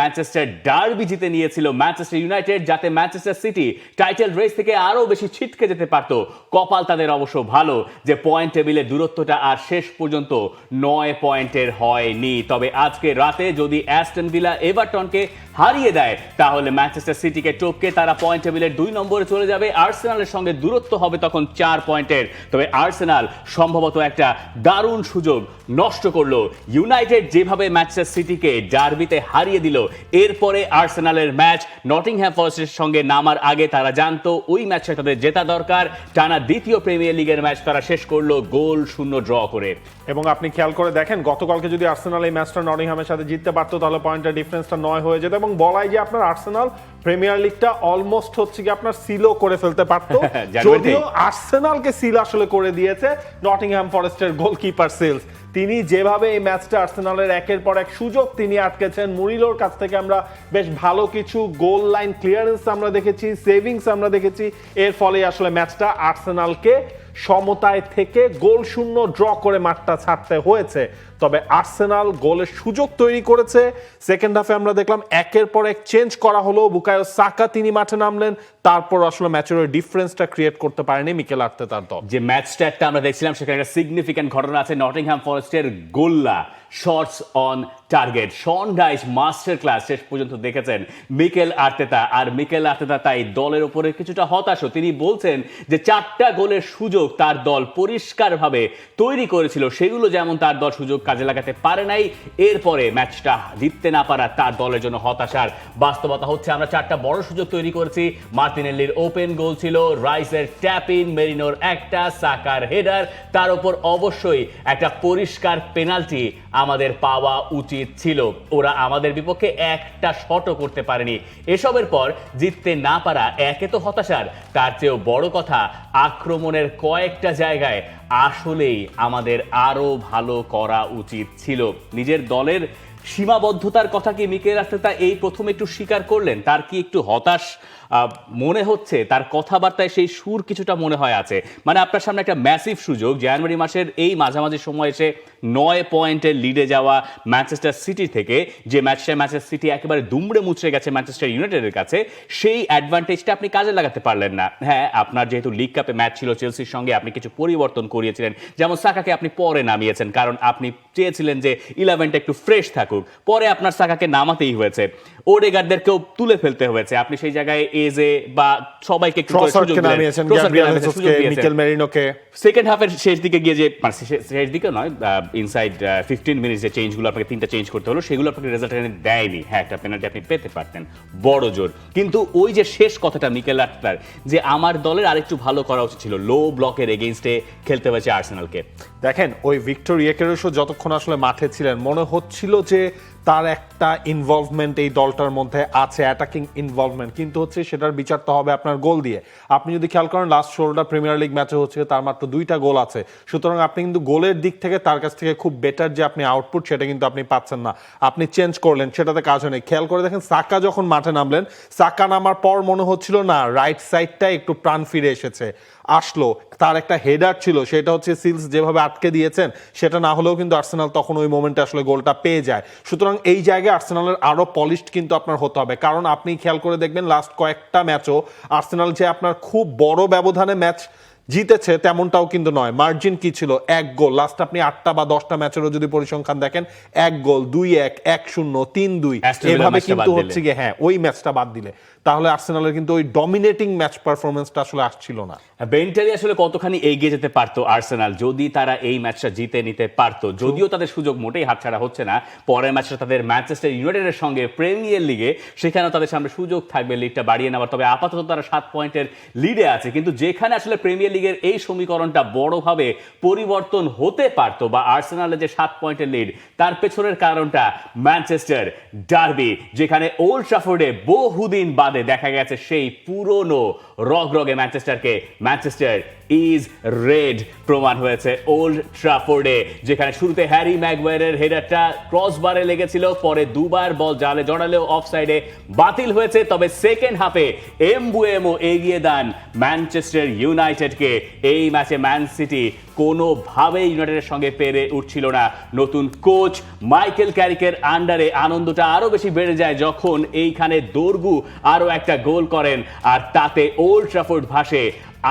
Manchester derby জিতে নিয়েছিল Manchester United, যাতে ম্যানচেস্টার সিটি টাইটেল রেস থেকে আরও বেশি ছিটকে যেতে পারতো। কপাল তাদের অবশ্য ভালো যে পয়েন্ট টেবিলের দূরত্বটা আর শেষ পর্যন্ত নয় পয়েন্টের হয়নি। তবে আজকে রাতে যদি অ্যাস্টন ভিলা এভারটনকে হারিয়ে দেয়, তাহলে ম্যানচেস্টার সিটিকে টপকে তারা পয়েন্ট টেবিলের দুই নম্বরে চলে যাবে। আর্সেনালের সঙ্গে দূরত্ব হবে তখন চার পয়েন্টের। তবে আর্সেনাল সম্ভবত একটা দারুণ সুযোগ নষ্ট করল। ইউনাইটেড যেভাবে ম্যানচেস্টার সিটিকে ডার্বিতে হারিয়ে দিল এরপরে আর্সেনালের ম্যাচ, নটিংহ্যাম ফরেস্টের সঙ্গে নামার আগে তারা জানতো ওই ম্যাচে তাদের জেতা দরকার। টানা দ্বিতীয় প্রিমিয়ার লিগের ম্যাচ তারা শেষ করল গোল শূন্য ড্র করে। এবং আপনি খেয়াল করে দেখেন, গতকালকে যদি আর্সেনাল এই ম্যাচটা নটিংহামের সাথে জিততে পারতো, তাহলে পয়েন্টের ডিফারেন্সটা নয় হয়ে যেত। এবং বলাই যে আপনার আর্সেনাল প্রিমিয়ার লিগটা অলমোস্ট হচ্ছে কি আপনার সিলও করে ফেলতে পারতো। যদিও আর্সেনালকে সিল আসলে করে দিয়েছে নটিংহ্যাম ফরেস্টের গোলকিপার সেলস তিনি যেভাবে এই ম্যাচটা আর্সেনালের একের পর এক সুযোগ তিনি আটকেছেন মুরিলোর কাছ থেকে আমরা বেশ ভালো কিছু গোল লাইন ক্লিয়ারেন্স আমরা দেখেছি সেভিংস আমরা দেখেছি। এর ফলে আসলে ম্যাচটা আর্সেনালকে সমতায় থেকে গোল শূন্য ড্র করে মাঠটা ছাড়তে হয়েছে। তবে আর্সেনাল গোলের সুযোগ তৈরি করেছে। সেকেন্ড হাফে আমরা দেখলাম একের পর এক চেঞ্জ করা হলো বুকায়ো সাকা তিনি মাঠে নামলেন। তারপর আসলে ম্যাচের ওই ডিফারেন্সটা ক্রিয়েট করতে পারেনি মিকেল আর্তে তার দল। যে ম্যাচটা একটা আমরা দেখছিলাম, সেখানে একটা সিগনিফিক্যান্ট ঘটনা আছে নটিংহ্যাম ফরেস্টের গোল্লা shorts on target Sean Dyche master class শেষ পর্যন্ত দেখেছেন মিকেল আর্তেতা। আর মিকেল আর্তেতা তাই দলের উপরে কিছুটা হতাশ তিনি বলছেন যে চারটা গোলের সুযোগ তার দল পরিষ্কারভাবে তৈরি করেছিল। সেগুলো যেমন তার দল সুযোগ কাজে লাগাতে পারে নাই। এরপরে ম্যাচটা জিততে না পারা তার দলের জন্য হতাশার বাস্তবতা হচ্ছে, আমরা চারটা বড় সুযোগ তৈরি করেছি। মার্টিনেল্লির ওপেন গোল ছিল, রাইসের ট্যাপিন মেরিনোর একটা সাকার হেডার, তার উপর অবশ্যই একটা পরিষ্কার পেনাল্টি আমাদের পাওয়া উচিত ছিল। ওরা আমাদের বিপক্ষে একটা শটও করতে পারেনি। এসবের পর জিততে না পারা একে তো হতাশার। তার চেয়েও বড় কথা, আক্রমণের কয়েকটা জায়গায় আসলেই আমাদের আরও ভালো করা উচিত ছিল। নিজের দলের সীমাবদ্ধতার কথা কি মিকেল আর্তেতা এই প্রথম একটু স্বীকার করলেন? তার কি একটু হতাশ মনে হচ্ছে তার কথাবার্তায় সেই সুর কিছুটা মনে হয় আছে। মানে আপনার সামনে একটা ম্যাসিভ সুযোগ, জানুয়ারি মাসের এই মাঝামাঝি সময় এসে নয় পয়েন্টের লিডে যাওয়া ম্যানচেস্টার সিটি থেকে, যে ম্যাচটা ম্যানচেস্টার সিটি একেবারে দুমড়ে মুচড়ে গেছে ম্যানচেস্টার ইউনাইটেডের কাছে, সেই অ্যাডভান্টেজটা আপনি কাজে লাগাতে পারলেন না। হ্যাঁ আপনার যেহেতু লিগ কাপে ম্যাচ ছিল চেলসির সঙ্গে, আপনি কিছু পরিবর্তন করিয়েছিলেন। যেমন সাকাকে আপনি পরে নামিয়েছেন, কারণ আপনি চেয়েছিলেন যে ইলেভেনটা একটু ফ্রেশ থাকুক। পরে আপনার সাকাকে নামাতেই হয়েছে। ওডেগারদেরকেও তুলে ফেলতে হয়েছে। আপনি সেই জায়গায় এজে বা সবাইকে। মিকেল মেরিনোকে সেকেন্ড হাফের শেষ দিকে গিয়ে যে মানে শেষ দিকে নয় ইনসাইড ফিফটিন মিনিট যে চেঞ্জগুলো আপনাকে তিনটা চেঞ্জ করতে হলো সেগুলো আপনাকে রেজাল্ট এনে দেয়নি। হ্যাঁ একটা পেনাল্টি আপনি পেতে পারতেন। বড় জোর। কিন্তু ওই যে শেষ কথাটা মিকেল আর্টার যে আমার দলের আরেকটু ভালো করা উচিত ছিল লো ব্লকের এগেইনস্টে খেলতে হয়েছে আর্সেনালকে দেখেন, ওই ভিক্টর ইয়েকেরেসও যতক্ষণ আসলে মাঠে ছিলেন, মনে হচ্ছিল যে তার একটা ইনভলভমেন্ট এই দলটার মধ্যে আছে অ্যাটাকিং ইনভলভমেন্ট কিন্তু হচ্ছে সেটার বিচার তো হবে আপনার গোল দিয়ে। আপনি যদি খেয়াল করেন লাস্ট ষোলোটা প্রিমিয়ার লিগ ম্যাচে হচ্ছে তার মাত্র দুইটা গোল আছে। সুতরাং আপনি কিন্তু গোলের দিক থেকে তার কাছ থেকে খুব বেটার যে আপনি আউটপুট সেটা কিন্তু আপনি পাচ্ছেন না। আপনি চেঞ্জ করলেন, সেটাতে কাজ হয়নি। খেয়াল করে দেখেন সাকা যখন মাঠে নামলেন সাকা নামার পর মনে হচ্ছিল না রাইট সাইডটা একটু প্রাণ ফিরে এসেছে। আসলো। তার একটা হেডার ছিল সেটা হচ্ছে সিলস যেভাবে আটকে দিয়েছেন সেটা না হলেও কিন্তু আর্সেনাল তখন ওই মোমেন্টে আসলে গোলটা পেয়ে যায়। সুতরাং এই জায়গায় আর্সেনালের আরও পলিশড কিন্তু আপনার হতে হবে। কারণ আপনি খেয়াল করে দেখবেন লাস্ট কয়েকটা ম্যাচও আর্সেনাল যে আপনার খুব বড় ব্যবধানে ম্যাচ জিতেছে তেমনটাও কিন্তু নয়। মার্জিন কি ছিল? এক গোল। লাস্ট আপনি আটটা বা দশটা ম্যাচেরও যদি পরিসংখ্যান দেখেন এক গোল দুই এক এক শূন্য তিন দুই। এভাবে কিন্তু হচ্ছে গিয়ে হ্যাঁ ওই ম্যাচটা বাদ দিলে। তাহলে আর্সেনালের কিন্তু ওই ডমিনেটিং ম্যাচ পারফরমেন্সটা আসলে আসছিল না। বেন্টারি আসলে কতখানি এগিয়ে যেতে পারতো আর্সেনাল, যদি তারা এই ম্যাচটা জিতে নিতে পারতো? যদিও তাদের সুযোগ মোটেই হাতছাড়া হচ্ছে না, পরের ম্যাচটা তাদের ম্যানচেস্টার ইউনাইটেডের সঙ্গে প্রিমিয়ার লিগে সেখানেও তাদের সামনে সুযোগ থাকবে লিগটা বাড়িয়ে নেওয়ার। তবে আপাতত তারা সাত পয়েন্টের লিডে আছে, কিন্তু যেখানে আসলে প্রিমিয়ার লিগের এই সমীকরণটা বড়ভাবে পরিবর্তন হতে পারতো বা আর্সেনালের যে সাত পয়েন্টের লিড তার পেছনের কারণটা ম্যানচেস্টার ডার্বি যেখানে ওল্ড ট্রাফোর্ডে বহুদিন বাদে দেখা গেছে সেই পুরনো রগ রগে ম্যানচেস্টারকে, ম্যানচেস্টার ইজ রেড প্রমাণ হয়েছে ওল্ড ট্রাফোর্ডে যেখানে শুরুতে হ্যারি ম্যাগওয়ারের হেডারটা ক্রসবারে লেগেছিল, পরে দুবার বল জালে জড়ালেও অফ সাইডে বাতিল হয়েছে, তবে সেকেন্ড হাফে এমবুএমও এগিয়ে দেন ম্যানচেস্টার ইউনাইটেডকে। এই ম্যাচে ম্যান সিটি কোনোভাবেই ইউনাইটেডের সঙ্গে পেরে উঠছিল না। নতুন কোচ মাইকেল ক্যারিকের আন্ডারে আনন্দটা আরও বেশি বেড়ে যায় যখন এইখানে দোরগু আরও একটা গোল করেন, আর তাতে ওল্ড ট্রাফোর্ড ভাসে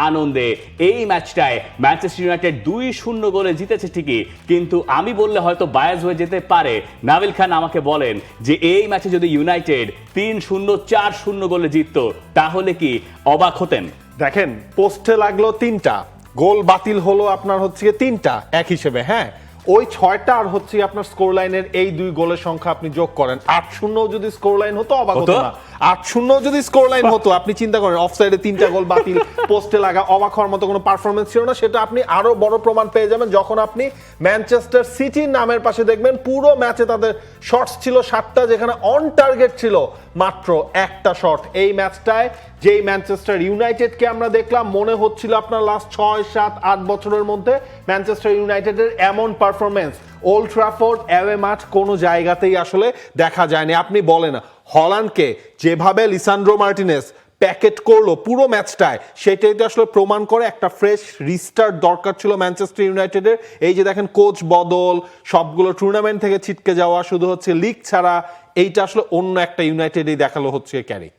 আনন্দে। এই ম্যাচটায় ম্যানচেস্টার ইউনাইটেড দুই শূন্য গোলে জিতেছে ঠিকই, কিন্তু আমি বললে হয়তো বায়াস হয়ে যেতে পারে। নাবিল খান আমাকে বলেন যে, এই ম্যাচে যদি ইউনাইটেড তিন শূন্য, চার শূন্য গোলে জিততো, তাহলে কি অবাক হতেন? দেখেন, পোস্টে লাগল তিনটা, গোল বাতিল হলো আপনার হচ্ছে তিনটা, এক হিসেবে হ্যাঁ? ওই ছয়টা আর হচ্ছে আপনার স্কোর লাইনের এই দুই গোলের সংখ্যা আপনি যোগ করেন। আট শূন্য যদি স্কোর লাইন হতো অবাক হতো? না। আট শূন্য যদি স্কোর লাইন হতো আপনি চিন্তা করেন অফ সাইডে তিনটা গোল বাতিল পোস্টে লাগা অবাক হওয়ার মতো কোনো পারফরমেন্স ছিল না। সেটা আপনি আরও বড় প্রমাণ পেয়ে যাবেন যখন আপনি ম্যানচেস্টার সিটির নামের পাশে দেখবেন পুরো ম্যাচে তাদের শটস ছিল সাতটা যেখানে অন টার্গেট ছিল মাত্র একটা শট এই ম্যাচটায় যেই ম্যানচেস্টার ইউনাইটেডকে আমরা দেখলাম, মনে হচ্ছিল আপনার লাস্ট ছয়, সাত, আট বছরের মধ্যে ম্যানচেস্টার ইউনাইটেডের এমন পারফরমেন্স ওল্ড ট্রাফোর্ড অ্যাওয়ে মাঠ কোনো জায়গাতেই আসলে দেখা যায়নি। আপনি বলেন, হল্যান্ডকে যেভাবে লিসান্ড্রো মার্টিনেস প্যাকেট করল পুরো ম্যাচটায়, সেটাই তো আসলে প্রমাণ করে একটা ফ্রেশ রিস্টার্ট দরকার ছিল ম্যানচেস্টার ইউনাইটেডের। এই যে দেখেন কোচ বদল, সবগুলো টুর্নামেন্ট থেকে ছিটকে যাওয়া শুধু হচ্ছে লিগ ছাড়া, এইটা আসলে অন্য একটা ইউনাইটেডই দেখাল হচ্ছে ক্যারিক।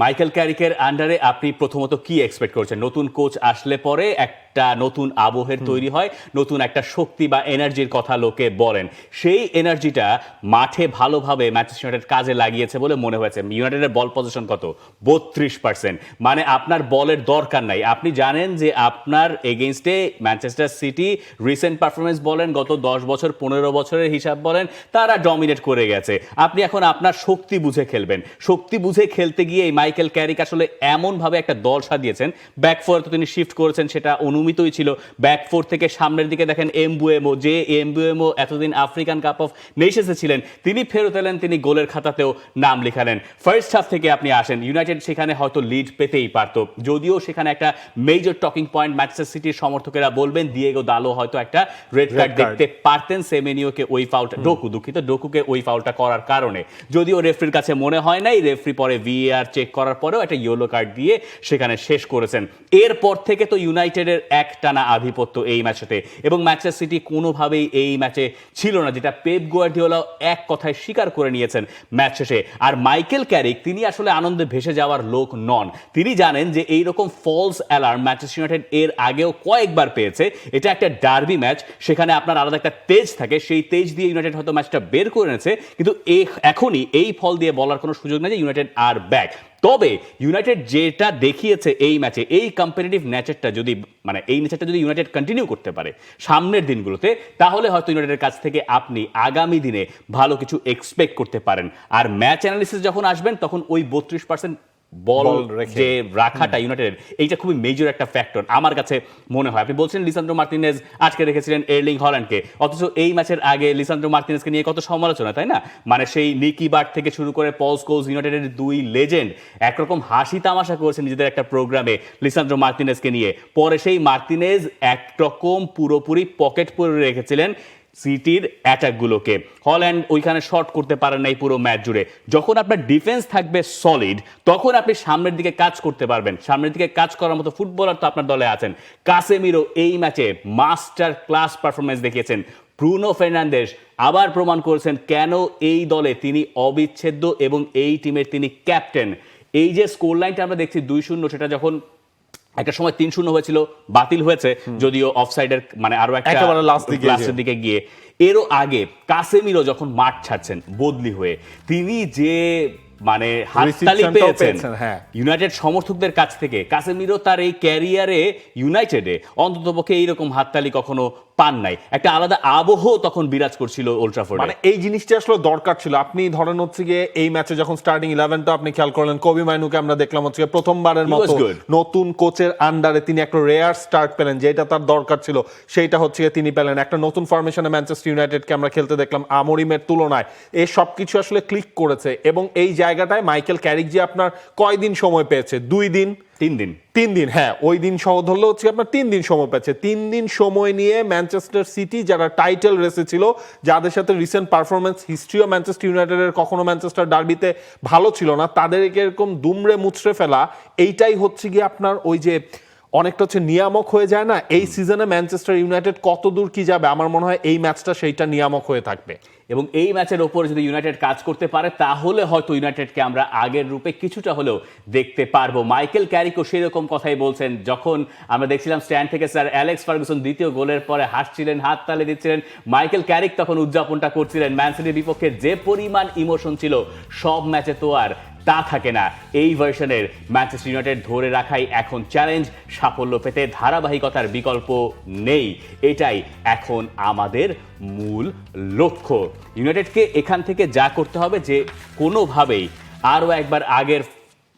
মাইকেল ক্যারিকের আন্ডারে আপনি প্রথমত কি এক্সপেক্ট করছেন? নতুন কোচ আসলে পরে একটা নতুন আবহের তৈরি হয় নতুন একটা শক্তি বা এনার্জির কথা লোকে বলেন। সেই এনার্জিটা মাঠে ভালোভাবে ম্যানচেস্টার ইউনাইটেড কাজে লাগিয়েছে বলে মনে হয়েছে। ইউনাইটেডের বল পজিশন কত? বত্রিশ পার্সেন্ট মানে আপনার বলের দরকার নাই। আপনি জানেন যে আপনার এগেনস্টে ম্যানচেস্টার সিটি রিসেন্ট পারফরমেন্স বলেন গত দশ বছর পনেরো বছরের হিসাব বলেন তারা ডমিনেট করে গেছে। আপনি এখন আপনার শক্তি বুঝে খেলবেন। শক্তি বুঝে খেলতে গিয়ে এই মাইকেল ক্যারিক আসলে এমনভাবে একটা দল সাজিয়েছেন। ব্যাক ফোর তো তিনি শিফট করেছেন সেটা অনুমিতই ছিল। ব্যাক ফোর থেকে সামনের দিকে দেখেন এমবুএমও যে এমবুএমও এতদিন আফ্রিকান কাপ অফ নেশনসে ছিলেন তিনি ফেরত এলেন তিনি গোলের খাতাতেও নাম লেখালেন। ফার্স্ট হাফ থেকে আপনি আসেন ইউনাইটেড সেখানে হয়তো লিড পেতেই পারতো। যদিও সেখানে একটা মেজর টকিং পয়েন্ট ম্যানচেস্টার সিটির সমর্থকেরা বলবেন দিয়েগো দালো হয়তো একটা রেড কার্ড দেখতে পারতেন সেমেনিওকে ওই ফাউলটা ডোকু দুঃখিত ডোকুকে ওই ফাউলটা করার কারণে। যদিও রেফরির কাছে মনে হয় নাই রেফরি পরে ভিএআর চেক করার পরেও একটা ইয়েলো কার্ড দিয়ে সেখানে শেষ করেছেন। এরপর থেকে তো ইউনাইটেডের এক টানা আধিপত্য এই ম্যাচেতে এবং ম্যানচেস্টার সিটি কোনোভাবেই এই ম্যাচে ছিল না, যেটা পেপ গোয়ার্ডিওলা এক কথায় স্বীকার করে নিয়েছেন ম্যাচ শেষে। আর মাইকেল ক্যারিক, তিনি আসলে আনন্দে ভেসে যাওয়ার লোক নন। তিনি জানেন যে এই রকম ফলস অ্যালার্ম ম্যানচেস্টার ইউনাইটেড এর আগেও কয়েকবার পেয়েছে। এটা একটা ডার্বি ম্যাচ, সেখানে আপনার আলাদা একটা তেজ থাকে, সেই তেজ দিয়ে ইউনাইটেড হয়তো ম্যাচটা বের করে এনেছে, কিন্তু এখনই এই ফল দিয়ে বলার কোনো সুযোগ নেই যে ইউনাইটেড আর ব্যাক তবে ইউনাইটেড যেটা দেখিয়েছে এই ম্যাচে এই কম্পিটিটিভ নেচারটা যদি মানে এই নেচারটা যদি ইউনাইটেড কন্টিনিউ করতে পারে সামনের দিনগুলোতে, তাহলে হয়তো ইউনাইটেডের কাছ থেকে আপনি আগামী দিনে ভালো কিছু এক্সপেক্ট করতে পারেন। আর ম্যাচ অ্যানালিসিস যখন আসবেন, তখন ওই বত্রিশ পার্সেন্ট বল। যে রাখাটা ইউনাইটেড এইটা খুবই মেজর একটা ফ্যাক্টর আমার কাছে মনে হয়। আপনি বলছেন লিসান্দ্রো মার্টিনেজ আজকে রেখেছিলেন এর্লিং হল্যান্ডকে অথচ এই ম্যাচের আগে লিসান্দ্রো মার্টিনেজকে নিয়ে কত সমালোচনা তাই না? মানে সেই নিকি বার্ট থেকে শুরু করে পলস কোজ ইউনাইটেডের দুই লেজেন্ড একরকম হাসি তামাশা করেছে নিজেদের একটা প্রোগ্রামে লিসান্দ্রো মার্টিনেজকে নিয়ে। পরে সেই মার্টিনেজ একরকম পুরোপুরি পকেট পরে রেখেছিলেন সিটির অ্যাটাকগুলোকে হল্যান্ড ওইখানে শর্ট করতে পারেন না এই পুরো ম্যাচ জুড়ে। যখন আপনার ডিফেন্স থাকবে সলিড তখন আপনি সামনের দিকে কাজ করতে পারবেন। সামনের দিকে কাজ করার মতো ফুটবলার তো আপনার দলে আছেন। কাসেমিরো এই ম্যাচে মাস্টার ক্লাস পারফরমেন্স দেখিয়েছেন। ব্রুনো ফের্নান্দেশ আবার প্রমাণ করেছেন কেন এই দলে তিনি অবিচ্ছেদ্য এবং এই টিমের তিনি ক্যাপ্টেন এই যে স্কোর লাইনটা আমরা দেখছি দুই শূন্য, সেটা যখন একটা সময় তিন শূন্য হয়েছিল বাতিল হয়েছে যদিও অফসাইডের মানে আরও একটা লাস্টের দিকে গিয়ে। এরও আগে কাসেমিরো যখন মাঠ ছাড়ছেন বদলি হয়ে তিনি যে মানে হাততালি পেয়েছেন পেয়েছেন, হ্যাঁ। ইউনাইটেড সমর্থকদের কাছ থেকে কাসেমিরো তার এই ক্যারিয়ারে ইউনাইটেডে অন্ততপক্ষে এইরকম হাততালি কখনো পান নাই। একটা আলাদা আবহ তখন বিরাজ করছিল ওল্ট্রাফোর্ডে মানে এই জিনিসটা আসলে দরকার ছিল। আপনি ধরেন হচ্ছে গিয়ে এই ম্যাচে যখন স্টার্টিং ইলেভেনটা আপনি খেয়াল করলেন কবি মাইনুকে আমরা দেখলাম হচ্ছে প্রথমবারের মতো নতুন কোচের আন্ডারে তিনি একটা রেয়ার স্টার্ট পেলেন যেটা তার দরকার ছিল। সেইটা হচ্ছে গিয়ে তিনি পেলেন। একটা নতুন ফরমেশনে ম্যানচেস্টার ইউনাইটেডকে আমরা খেলতে দেখলাম আমরিমের তুলনায়। এই সব কিছু আসলে ক্লিক করেছে এবং এই জায়গাটায় মাইকেল ক্যারিক যে আপনার কয়দিন সময় পেয়েছে? দুই দিন। তিন দিন। তিন দিন হ্যাঁ ওই দিন সহ ধরলে হচ্ছে আপনার তিন দিন সময় পাচ্ছে তিন দিন সময় নিয়ে ম্যানচেস্টার সিটি যারা টাইটেল রেসে ছিল, যাদের সাথে রিসেন্ট পারফরমেন্স হিস্ট্রিও ম্যানচেস্টার ইউনাইটেডের কখনো ম্যানচেস্টার ডার্বিতে ভালো ছিল না, তাদেরকে এরকম দুমড়ে মুচড়ে ফেলা, এইটাই হচ্ছে গিয়ে আপনার ওই যে অনেকটা হচ্ছে নিয়ামক হয়ে যায় না? এই সিজনে ম্যানচেস্টার ইউনাইটেড কত দূর কি যাবে? আমার মনে হয় এই ম্যাচটা সেইটা নিয়ামক হয়ে থাকবে। এবং এই ম্যাচের ওপর যদি ইউনাইটেড কাজ করতে পারে, তাহলে হয়তো ইউনাইটেডকে আমরা আগের রূপে কিছুটা হলেও দেখতে পারব। মাইকেল ক্যারিকও সেরকম কথাই বলছেন, যখন আমরা দেখছিলাম স্ট্যান্ড থেকে স্যার অ্যালেক্স ফার্গুসন দ্বিতীয় গোলের পরে হাসছিলেন, হাত তালে দিচ্ছিলেন মাইকেল ক্যারিক তখন উদযাপনটা করছিলেন। ম্যান সিটির বিপক্ষে যে পরিমাণ ইমোশন ছিল, সব ম্যাচে তো আর তা থাকে না। এই ভার্সনের ম্যানচেস্টার ইউনাইটেড ধরে রাখাই এখন চ্যালেঞ্জ সাফল্য পেতে ধারাবাহিকতার বিকল্প নেই। এটাই এখন আমাদের মূল লক্ষ্য। ইউনাইটেডকে এখান থেকে যা করতে হবে যে কোনোভাবেই আরও একবার আগের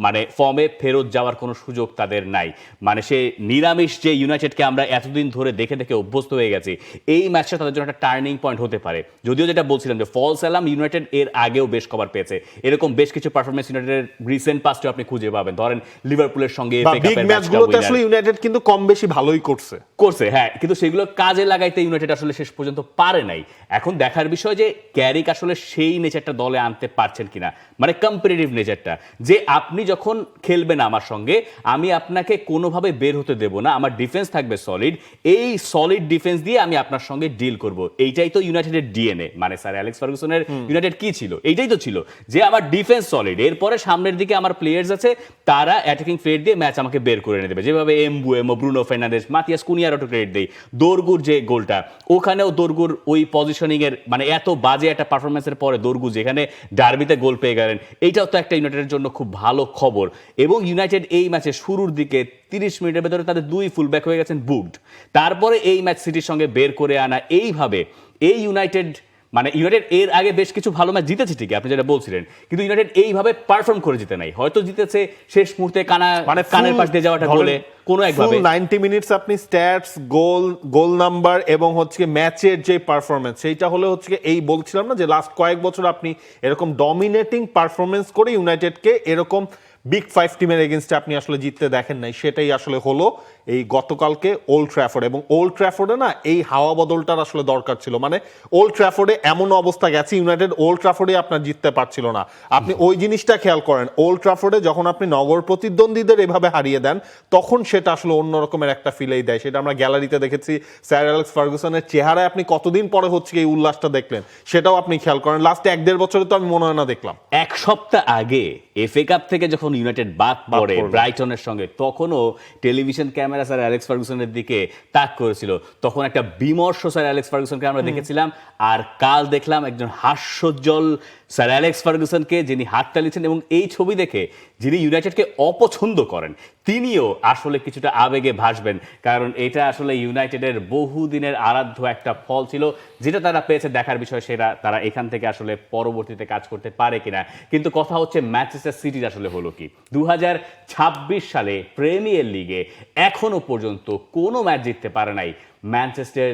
মানে ফর্মে ফেরত যাওয়ার কোনো সুযোগ তাদের নাই। মানে সে নিরামিষ যে ইউনাইটেডকে আমরা এতদিন ধরে দেখে দেখে অভ্যস্ত হয়ে গেছি এই ম্যাচটা তাদের জন্য একটা টার্নিং পয়েন্ট হতে পারে। যদিও যেটা বলছিলাম যে ফলস অ্যালাম ইউনাইটেড এর আগেও বেশ কভার পেয়েছে। এরকম বেশ কিছু পারফরমেন্স ইউনাইটেডের রিসেন্ট পাস্টে আপনি খুঁজে পাবেন। ধরেন লিভারপুলের সঙ্গে বিগ ম্যাচগুলোতে আসলে ইউনাইটেড কিন্তু কম বেশি ভালোই করছে। করছে হ্যাঁ কিন্তু সেগুলো কাজে লাগাইতে ইউনাইটেড আসলে শেষ পর্যন্ত পারে নাই। এখন দেখার বিষয় যে ক্যারিক আসলে সেই নেচারটা দলে আনতে পারছেন কিনা। মানে কম্পিটিটিভ নেচারটা যে আপনি যখন খেলবেন আমার সঙ্গে আমি আপনাকে কোনোভাবে বের হতে দেব না। আমার ডিফেন্স থাকবে সলিড এই সলিড ডিফেন্স দিয়ে আমি আপনার সঙ্গে ডিল করব। এইটাই তো ইউনাইটেডের ডিএনএ মানে স্যার অ্যালেক্স ফার্গুসনের ইউনাইটেড কি ছিল? এইটাই তো ছিল। যে আমার ডিফেন্স সলিড এরপরে সামনের দিকে আমার প্লেয়ার্স আছে তারা অ্যাটাকিং ফ্লেট দিয়ে ম্যাচ আমাকে বের করে এনে দেবে যেভাবে Mbeumo Bruno Fernandes Matheus কুনিয়ারও ক্রেডিট দেই দোরগুর যে গোলটা ওখানেও দোরগুর ওই পজিশনিং এর মানে এত বাজে একটা পারফরমেন্সের পরে দোরগু যেখানে ডার্বিতে গোল পেয়ে গেলেন এইটাও তো একটা ইউনাইটেডের জন্য খুব ভালো খবর। এবং ইউনাইটেড এই ম্যাচে শুরুর দিকে তিরিশ মিনিটের ভেতরে তাদের দুই ফুলব্যাক হয়ে গেছেন বুকড তারপরে এই ম্যাচ সিটির সঙ্গে বের করে আনা এইভাবে। এই ইউনাইটেড মানে ইউনাইটেড এর আগে বেশ কিছু ভালো ম্যাচ জিতেছে ঠিকই আপনি যেটা বলছিলেন। কিন্তু ইউনাইটেড এইভাবে পারফর্ম করে জিতে নাই। হয়তো জিতেছে শেষ মুহূর্তে কানা মানে কানের পাশ দিয়ে যাওয়াটা বলে কোনো একভাবে নাইনটি মিনিটস আপনি স্ট্যাটস গোল গোল নাম্বার এবং হচ্ছে ম্যাচের যে পারফরমেন্স সেইটা হলে হচ্ছে এই বলছিলাম না যে লাস্ট কয়েক বছর আপনি এরকম ডমিনেটিং পারফরমেন্স করে ইউনাইটেডকে এরকম বিগ ফাইভ টিমের এগেনস্টে আপনি আসলে জিততে দেখেন নাই, সেটাই আসলে হলো এই গতকালকে ওল্ড ট্র্যাফোর্ড এবং ওল্ড ট্র্যাফোর্ডে না এই হাওয়া বদলটার আসলে দরকার ছিল। মানে ওল্ড ট্র্যাফোর্ডে এমন অবস্থা গেছে ইউনাইটেড ওল্ড ট্র্যাফোর্ডে আপনার জিততে পারছিল না। আপনি ওই জিনিসটা খেয়াল করেন ওল্ড ট্র্যাফোর্ডে যখন আপনি নগর প্রতিদ্বন্দ্বীদের এভাবে হারিয়ে দেন, তখন সেটা আসলে অন্য রকমের একটা ফিলেই দেয়। সেটা আমরা গ্যালারিতে দেখেছি স্যার অ্যালেক্স ফার্গুসনের চেহারায় আপনি কতদিন পরে হচ্ছে এই উল্লাসটা দেখলেন, সেটাও আপনি খেয়াল করেন। লাস্টে এক দেড় বছরে তো আমি মনে হয় না দেখলাম। এক সপ্তাহ আগে এফএ কাপ থেকে যখন ইউনাইটেড বাদ বাদ পড়ে ব্রাইটনের সঙ্গে তখনও টেলিভিশন ক্যামেরা স্যার অ্যালেক্স ফার্গুসনের দিকে তাক করেছিল। তখন একটা বিমর্ষ স্যার অ্যালেক্স ফার্গুসনকে আমরা দেখেছিলাম আর কাল দেখলাম একজন হাস্যোজ্জ্বল স্যার অ্যালেক্স ফার্গুসনকে যিনি হাত চালিয়েছেন এবং এই ছবি দেখে যিনি ইউনাইটেডকে অপছন্দ করেন, তিনিও আসলে কিছুটা আবেগে ভাসবেন। কারণ এটা আসলে ইউনাইটেডের বহুদিনের আরাধ্য একটা ফল ছিল, যেটা তারা পেয়েছে দেখার বিষয় সেটা তারা এখান থেকে আসলে পরবর্তীতে কাজ করতে পারে কিনা। কিন্তু কথা হচ্ছে ম্যানচেস্টার সিটির আসলে হলো কি? দু হাজার ছাব্বিশ সালে প্রিমিয়ার লিগে এখনও পর্যন্ত কোনো ম্যাচ জিততে পারে নাই ম্যানচেস্টার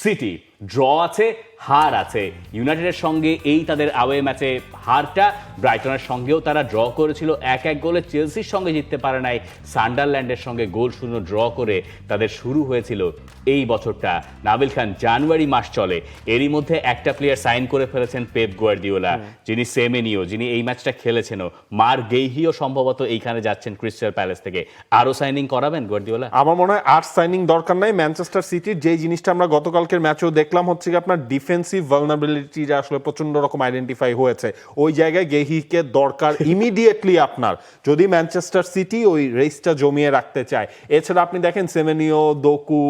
সিটি ড্র আছে হার আছে। ইউনাইটেডের সঙ্গে এই তাদের আওয়ে ম্যাচে হারটা ব্রাইটনের সঙ্গেও তারা ড্র করেছিল এক এক গোলে চেলসির সঙ্গে জিততে পারে নাই। সান্ডারল্যান্ডের সঙ্গে গোল শূন্য ড্র করে তাদের শুরু হয়েছিল এই বছরটা। নাবিল খান জানুয়ারি মাস চলে। এরই মধ্যে একটা প্লেয়ার সাইন করে ফেলেছেন পেপ গোয়ার্দিওলা যিনি সেমেনিও যিনি এই ম্যাচটা খেলেছেনও। মার গেইহিও সম্ভবত এইখানে যাচ্ছেন ক্রিস্টাল প্যালেস থেকে। আরও সাইনিং করাবেন গোয়ার্দিওলা? আমার মনে হয় আর্ট সাইনিং দরকার নাই। ম্যানচেস্টার সিটির যে জিনিসটা আমরা গতকালকের ম্যাচেও দেখলাম হচ্ছে কি আপনার ডিফেন্সিভ ভালনাবিলিটিটা আসলে প্রচণ্ড রকম আইডেন্টিফাই হয়েছে। ওই জায়গায় গেহিকে দরকার ইমিডিয়েটলি আপনার। যদি ম্যানচেস্টার সিটি ওই রেসটা জমিয়ে রাখতে চায়। এছাড়া আপনি দেখেন সেমেনিও দোকু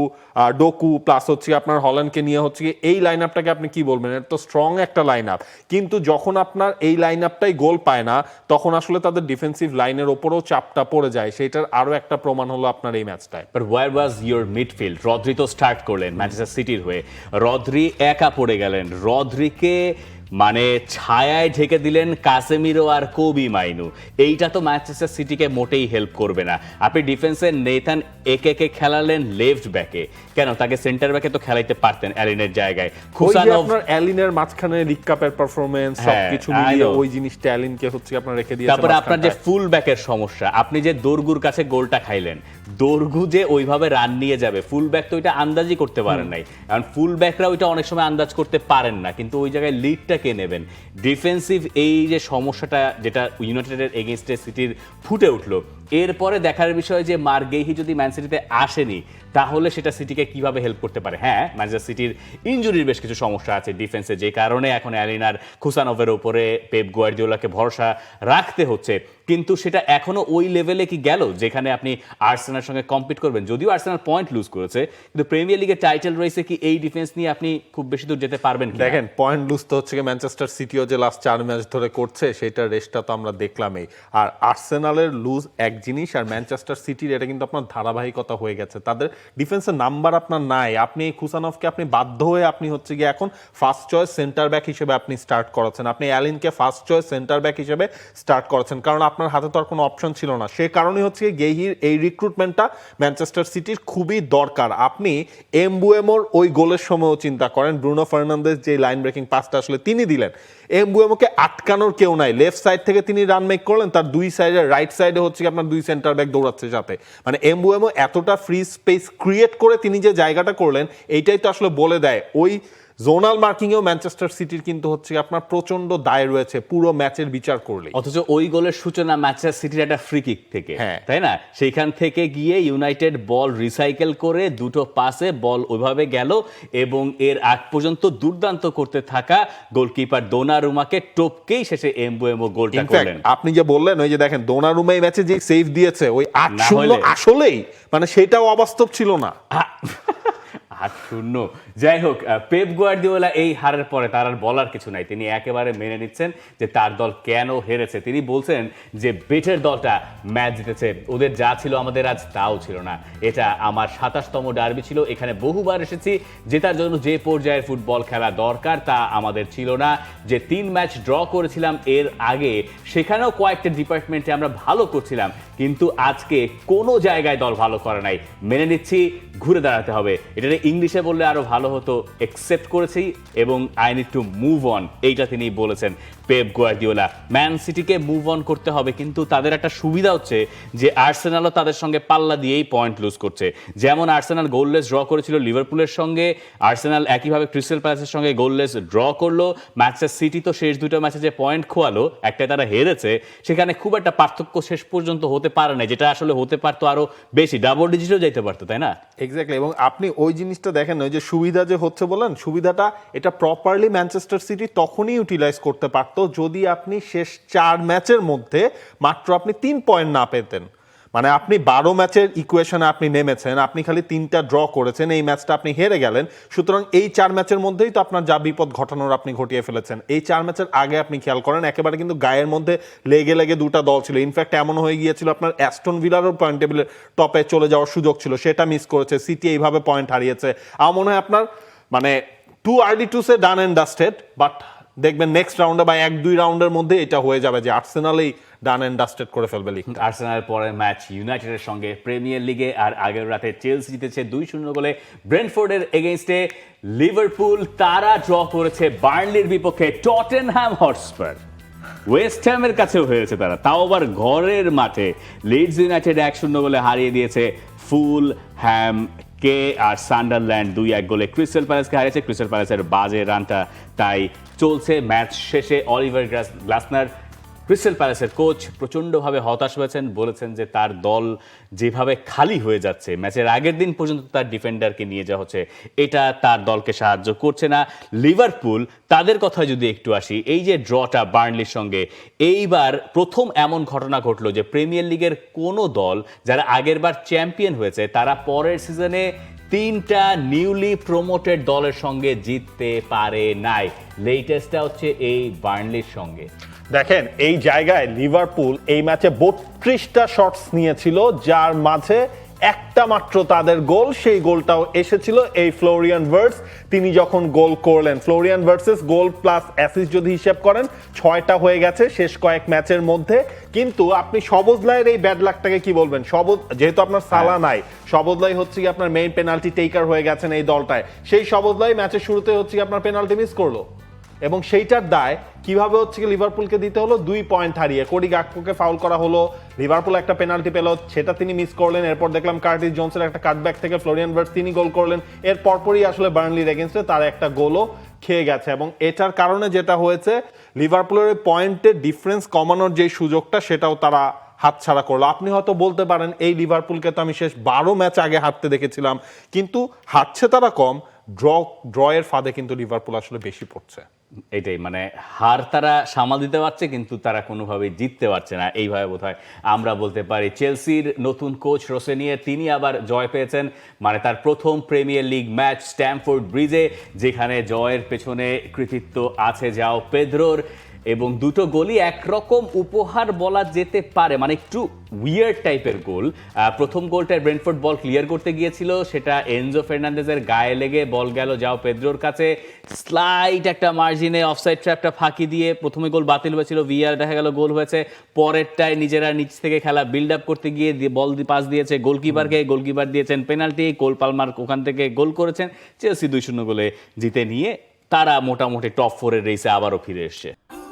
ডোকু প্লাস হচ্ছে আপনার হল্যান্ডকে নিয়ে হচ্ছে কি এই লাইন আপটাকে আপনি কি বলবেন? এটা তো স্ট্রং একটা লাইন আপ কিন্তু যখন আপনার এই লাইন আপটাই গোল পায় না তখন আসলে তাদের ডিফেন্সিভ লাইনের ওপরেও চাপটা পড়ে যায়। সেটার আরও একটা প্রমাণ হলো আপনার এই ম্যাচটায়। But where was your midfield Rodri তো স্টার্ট করলেন। ম্যানচেস্টার সিটির হয়ে। রদ্রি একা পড়ে গেলেন। রদ্রিকে মানে ছায়ায় ঢেকে দিলেন কাসেমিরো আর কোবি মাইনু। এইটা তো ম্যানচেস্টার সিটিকে মোটেই হেল্প করবে না। আপনি ডিফেন্সের নেথান একে একে খেলালেন লেফট ব্যাকে। কেন? তাকে সেন্টার ব্যাকে তো খেলাইতে পারতেন অ্যালিনের জায়গায়। যে আপনার অ্যালিনের মাঝখানে লিগ কাপের পারফরমেন্স হ্যাঁ, সবকিছু মিলিয়ে ওই জিনিসটা অ্যালিনকে হচ্ছে আপনার রেখে দিয়েছে তারপরে আপনার যে ফুল ব্যাকের সমস্যা আপনি যে দোরগুর কাছে গোলটা খাইলেন দোরগু যে ওইভাবে রান নিয়ে যাবে ফুল ব্যাক তো ওইটা আন্দাজই করতে পারেন নাই। কারণ ফুল ব্যাকরা ওইটা অনেক সময় আন্দাজ করতে পারেন না কিন্তু ওই জায়গায় লিডটা কে নেবেন? ডিফেন্সিভ এই যে সমস্যাটা যেটা ইউনাইটেডের এগেনস্টে সিটির ফুটে উঠল এরপরে দেখার বিষয় যে মার্গেহি যদি ম্যান সিটিতে আসেনি তাহলে সেটা সিটিকে কীভাবে হেল্প করতে পারে? হ্যাঁ ম্যানচেস্টার সিটির ইঞ্জুরির বেশ কিছু সমস্যা আছে ডিফেন্সে যে কারণে এখন অ্যালিনার খুসানোভের ওপরে পেপ গোয়ার্দিওলাকে ভরসা রাখতে হচ্ছে। কিন্তু সেটা এখনও ওই লেভেলে কি গেল? যেখানে আপনি আর্সেনাল সঙ্গে কম্পিট করবেন। যদিও আর্সেনাল পয়েন্ট লুজ করেছে, কিন্তু প্রিমিয়ার লিগের টাইটেল রয়েছে কি এই ডিফেন্স নিয়ে আপনি খুব বেশি দূর যেতে পারবেন দেখেন পয়েন্ট লুজ তো হচ্ছে ম্যানচেস্টার সিটিও যে লাস্ট চার ম্যাচ ধরে করছে সেটার রেসটা তো আমরা দেখলামই। আর আর্সেনালের লুজ এক জিনিস, আর ম্যানচেস্টার সিটির এটা কিন্তু আপনার ধারাবাহিকতা হয়ে গেছে। তাদের ডিফেন্সের নাম্বার আপনার নাই। আপনি খুসানফকে আপনি বাধ্য হয়ে আপনি হচ্ছে গিয়ে এখন ফার্স্ট চয়েস সেন্টার ব্যাক হিসেবে আপনি স্টার্ট করাচ্ছেন। আপনি অ্যালিনকে ফার্স্ট চয়েস সেন্টার ব্যাক হিসেবে স্টার্ট করাচ্ছেন। কারণ আপনার হাতে তো আর কোনো অপশন ছিল না। সে কারণে হচ্ছে গেহির এই রিক্রুটমেন্টটা ম্যানচেস্টার সিটির খুবই দরকার। আপনি এমবুএমোর ওই গোলের সময়ও চিন্তা করেন। ব্রুনো ফার্নান্দেজ যে লাইন ব্রেকিং পাসটা আসলে তিনি দিলেন এমবুএমোকে আটকানোর কেউ নাই। লেফট সাইড থেকে তিনি রান মেক করলেন তার দুই সাইডে রাইট সাইডে হচ্ছে কি আপনার দুই সেন্টার ব্যাক দৌড়াচ্ছে সাথে। মানে এমবুএমো এতটা ফ্রি স্পেস ক্রিয়েট করে তিনি যে জায়গাটা করলেন এইটাই তো আসলে বলে দেয়। ওই জোনাল মার্কিংয়েও ম্যানচেস্টার সিটির কিন্তু হচ্ছে আপনার প্রচণ্ড দায় রয়েছে পুরো ম্যাচের বিচার করলে অথচ ওই গোলের সূচনা ম্যানচেস্টার সিটির একটা ফ্রি কিক থেকে হ্যাঁ। তাই না? সেইখান থেকে গিয়ে ইউনাইটেড বল রিসাইকেল করে দুটো পাসে বল ওইভাবে গেল এবং এর আগ পর্যন্ত দুর্দান্ত করতে থাকা গোলকিপার দোনারুমাকে টপকেই শেষে এমবুএমও গোলটা করলেন। আপনি যে বললেন ওই যে দেখেন দোনারুমা এই ম্যাচে যে সেভ দিয়েছে ওই আট শূন্য আসলেই মানে সেটাও অবাস্তব ছিল না। আট শূন্য। যাই হোক পেপ গুয়ার্দিওলা এই হারের পরে তার আর বলার কিছু নাই। তিনি একেবারে মেনে নিচ্ছেন যে তার দল কেন হেরেছে। তিনি বলছেন যে বেটের দলটা ম্যাচ জিতেছে। ওদের যা ছিল আমাদের আজ তাও ছিল না। এটা আমার সাতাশতম ডার্বি ছিল। এখানে বহুবার এসেছি। জেতার জন্য যে পর্যায়ের ফুটবল খেলা দরকার তা আমাদের ছিল না। যে তিন ম্যাচ ড্র করেছিলাম এর আগে, সেখানেও কয়েকটা ডিপার্টমেন্টে আমরা ভালো করছিলাম। কিন্তু আজকে কোনো জায়গায় দল ভালো করে নাই। মেনে নিচ্ছি ঘুরে দাঁড়াতে হবে। এটা ইংলিশে বললে আরও ভালো হতো। একসেপ্ট করেছি এবং I need to move on এইটা তিনি বলেছেন। Pep Guardiola. ম্যান সিটিকে মুভ অন করতে হবে, কিন্তু তাদের একটা সুবিধা হচ্ছে যে আর্সেনালও তাদের সঙ্গে পাল্লা দিয়েই পয়েন্ট লুজ করছে। যেমন আর্সেনাল গোললেস ড্র করেছিল লিভারপুলের সঙ্গে, আর্সেনাল একইভাবে ক্রিস্টাল প্যালেসের সঙ্গে গোললেস ড্র করল। ম্যাচের সিটি তো শেষ দুটো ম্যাচে যে পয়েন্ট খোয়ালো, একটাই তারা হেরেছে। সেখানে খুব একটা পার্থক্য শেষ পর্যন্ত হতে পারে না যেটা আসলে হতে পারতো আরও বেশি। ডাবল ডিজিটও যেতে পারতো, তাই না? এক্স্যাক্টলি এবং আপনি ওই জিনিসটা দেখেন, ওই যে সুবিধা যে হচ্ছে বলেন, সুবিধাটা এটা প্রপারলি ম্যানচেস্টার সিটি তখনই ইউটিলাইজ করতে পারতো যদি আপনি শেষ চার ম্যাচের মধ্যে মাত্র আপনি তিন পয়েন্ট না পেতেন মানে আপনি বারো ম্যাচের ইকুয়েশনে আপনি নেমেছেন, আপনি খালি তিনটা ড্র করেছেন, এই ম্যাচটা আপনি হেরে গেলেন, সুতরাং এই চার ম্যাচের মধ্যেই তো আপনার যা বিপদ ঘটানোর আপনি ঘটিয়ে ফেলেছেন। এই চার ম্যাচের আগে আপনি খেয়াল করেন, একেবারে কিন্তু গায়ের মধ্যে লেগে লেগে দুটা দল ছিল। ইনফ্যাক্ট এমন হয়ে গিয়েছিল আপনার অ্যাস্টন ভিলারও পয়েন্ট টেবিলের টপে চলে যাওয়ার সুযোগ ছিল, সেটা মিস করেছে সিটি এইভাবে পয়েন্ট হারিয়েছে। আমার মনে হয় আপনার মানে too early to say done and dusted but দেখবেন নেক্সট রাউন্ডে বা এক, দুই রাউন্ডের মধ্যে এটা হয়ে যাবে যে আর্সেনালেই ডান অ্যান্ড ডাস্টেড করে ফেলবে লিগ আর্সেনাল পরের ম্যাচ ইউনাইটেডের সঙ্গে প্রিমিয়ার লিগে আর আগের রাতে চেলসি জিতেছে দুই শূন্য গোলে ব্রেন্টফোর্ডের এগেইনস্টে লিভারপুল তারা ড্র করেছে বার্নলির বিপক্ষে টটেনহ্যাম হটস্পার ওয়েস্ট হ্যামের কাছেও হয়েছে তারা, তাও আবার ঘরের মাঠে। লিডস ইউনাইটেড এক শূন্য গোলে হারিয়ে দিয়েছে ফুল হ্যাম কে আর সান্ডারল্যান্ড দুই এক গোলে। ক্রিস্টাল প্যালেসকে হারিয়েছে ক্রিস্টাল প্যালেসের বাজে রানটা তাই চলছে ম্যাচ শেষে অলিভার গ্লাস- গ্লাসনার। ক্রিস্টাল প্যালেসের কোচ প্রচণ্ডভাবে হতাশ হয়েছেন, বলেছেন যে তার দল যেভাবে খালি হয়ে যাচ্ছে, ম্যাচের আগের দিন পর্যন্ত তার ডিফেন্ডারকে নিয়ে যাওয়া হচ্ছে, এটা তার দলকে সাহায্য করছে না। লিভারপুল, তাদের কথায় যদি একটু আসি, এই যে ড্রটা বার্নলির সঙ্গে, এইবার প্রথম এমন ঘটনা ঘটলো যে প্রিমিয়ার লিগের কোনো দল যারা আগেরবার চ্যাম্পিয়ন হয়েছে, তারা পরের সিজনে তিনটা নিউলি প্রমোটেড দলের সঙ্গে জিততে পারে নাই। লেটেস্টটা হচ্ছে এই বার্নলির সঙ্গে। দেখেন, এই জায়গায় লিভারপুল এই ম্যাচে বত্রিশটা শটস নিয়েছিল, যার মাঝে একটা মাত্র তাদের গোল সেই গোলটাও এসেছিল এই ফ্লোরিয়ান ভার্স তিনি যখন গোল করলেন Florian versus goal plus assist যদি হিসেব করেন ছয়টা হয়ে গেছে শেষ কয়েক ম্যাচের মধ্যে। কিন্তু আপনি সবজলাইয়ের এই ব্যাড লাকটাকে কি বলবেন? সবজ যেহেতু আপনার সালা নাই সবজলাই হচ্ছে কি আপনার মেইন পেনাল্টি টেকার হয়ে গেছেন এই দলটায়। সেই সবজলাই ম্যাচের শুরুতে হচ্ছে কি আপনার পেনাল্টি মিস করল? এবং সেইটার দায় কীভাবে হচ্ছে কি লিভারপুলকে দিতে হলো? দুই পয়েন্ট হারিয়ে। কোডি গাকপোকে ফাউল করা হলো। লিভারপুল একটা পেনাল্টি পেল, সেটা তিনি মিস করলেন। এরপর দেখলাম কার্টিস জোনসের একটা কাটব্যাক থেকে ফ্লোরিয়ান ভার্স তিনি গোল করলেন। এর পরপরই আসলে বার্নলির এগেনস্টে তার একটা গোলও খেয়ে গেছে। এবং এটার কারণে যেটা হয়েছে লিভারপুলের পয়েন্টের ডিফারেন্স কমানোর যে সুযোগটা, সেটাও তারা হাতছাড়া করল। আপনি হয়তো বলতে পারেন, এই লিভারপুলকে তো আমি শেষ বারো ম্যাচ আগে হারতে দেখেছিলাম। কিন্তু হারছে তারা কম ড্র ড্রয়ের ফাঁদে কিন্তু লিভারপুল আসলে বেশি পড়ছে। এটাই মানে হার তারা সামাল দিতে পারছে, কিন্তু তারা কোনোভাবেই জিততে পারছে না। এইভাবে বোধ হয় আমরা বলতে পারি, চেলসির নতুন কোচ রোসেনিয়ে, তিনি আবার জয় পেয়েছেন মানে তার প্রথম প্রিমিয়ার লিগ ম্যাচ স্ট্যামফোর্ড ব্রিজে, যেখানে জয়ের পেছনে কৃতিত্ব আছে যাও পেদ্রোর। এবং দুটো গোলই একরকম উপহার বলা যেতে পারে মানে একটু উইয়ার টাইপের গোল। প্রথম গোলটা ব্রেনফোর্ড বল ক্লিয়ার করতে গিয়েছিল সেটা এনজো ফার্নান্ডেজের গায়ে লেগে বল গেল যাও পেদ্রোর কাছে। স্লাইট একটা মার্জিনে অফসাইড ট্র্যাপটা ফাঁকি দিয়ে প্রথমে গোল বাতিল হয়েছিল ভিআর দেখা গেল গোল হয়েছে। পরেরটায় নিজেরা নিচ থেকে খেলা বিল্ড আপ করতে গিয়ে বল পাস দিয়েছে গোলকিপারকে গোলকিপার দিয়েছেন পেনাল্টি কোল পালমার ওখান থেকে গোল করেছেন। চেলসি দুই শূন্য গোলে জিতে নিয়ে তারা মোটামুটি টপ ফোরের রেসে আবারও ফিরে এসছে।